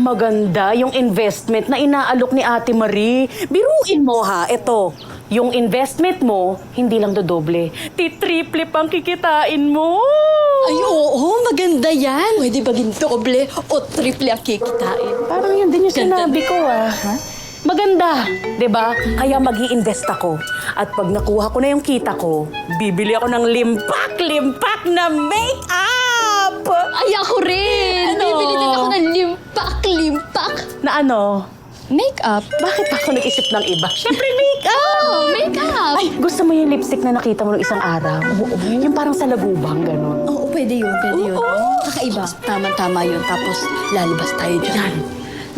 Maganda yung investment na inaalok ni Ate Marie. Biruin mo ha, ito. Yung investment mo, hindi lang dodoble. Titriple pang kikitain mo. Ay, oo, maganda yan. Pwede baging doble o triple ang kikitain. Parang yun din yung Ganda. sinabi ko ah. Maganda, 'di ba? Kaya mag invest ako. At pag nakuha ko na yung kita ko, bibili ako ng limpak-limpak na make-up! Ay, ako rin! Ano? Bibili din ako ng limpak-limpak. Na ano? Make-up? Bakit ako nag-isip ng iba? Siyempre make-up! Oh, make-up! Ay, gusto mo yung lipstick na nakita mo nung isang araw? Oo. Yung parang sa lagubang, gano'n. Oo, pwede yun, pwede yun. Oo. Kakaiba. Tama-tama yun. Tapos, lalabas tayo dyan. Yan.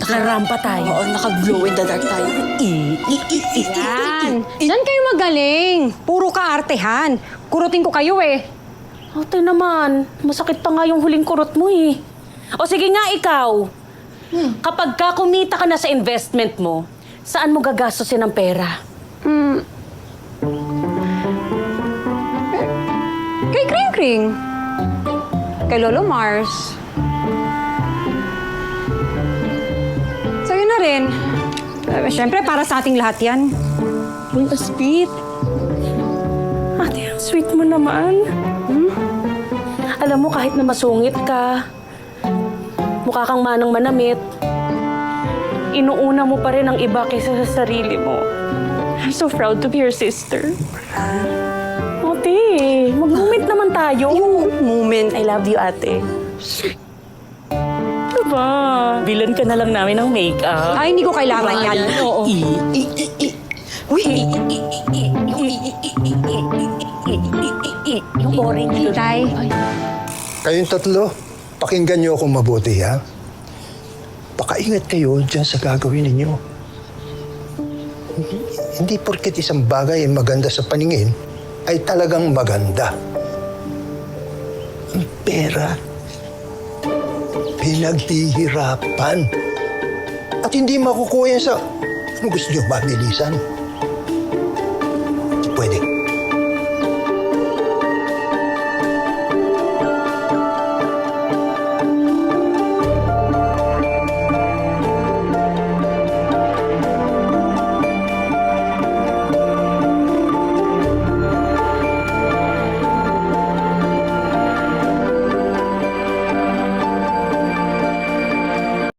Nakarampa tayo. Oo, naka-glow in the dark tayo. I, i, i, i, Yan. Diyan kayo magaling. Puro kaartehan. Kurutin ko kayo eh. Ate naman, masakit pa nga yung huling kurot mo eh. O sige nga ikaw, kapag ka kumita ka na sa investment mo, saan mo gagastusin ang pera? Hmm. Kay Kring Kring. Kay Lolo Mars. Sa'yo na rin. Eh, Siyempre, para sa ating lahat yan. Uy, ang sweet. Ate, ang sweet mo naman. Hmm? Alam mo, kahit na masungit ka, mukha kang manang manamit. Inuuna mo pa rin ang iba kaysa sa sarili mo. I'm so proud to be your sister. Ate, mag-moment naman tayo. Yung moment, I love you, ate. Diba? Bilan ka na lang namin ng make-up. Ay, hindi ko kailangan yan. Oo. Uy! Yung boring nito. Tay. Kayong tatlo, pakinggan niyo akong mabuti, ha? Pakaingat kayo dyan sa gagawin ninyo. Hindi, hindi porket isang bagay ay maganda sa paningin, ay talagang maganda. Ang pera, pinaghihirapan. At hindi makukuha sa, ano gusto niyo, mabilisan?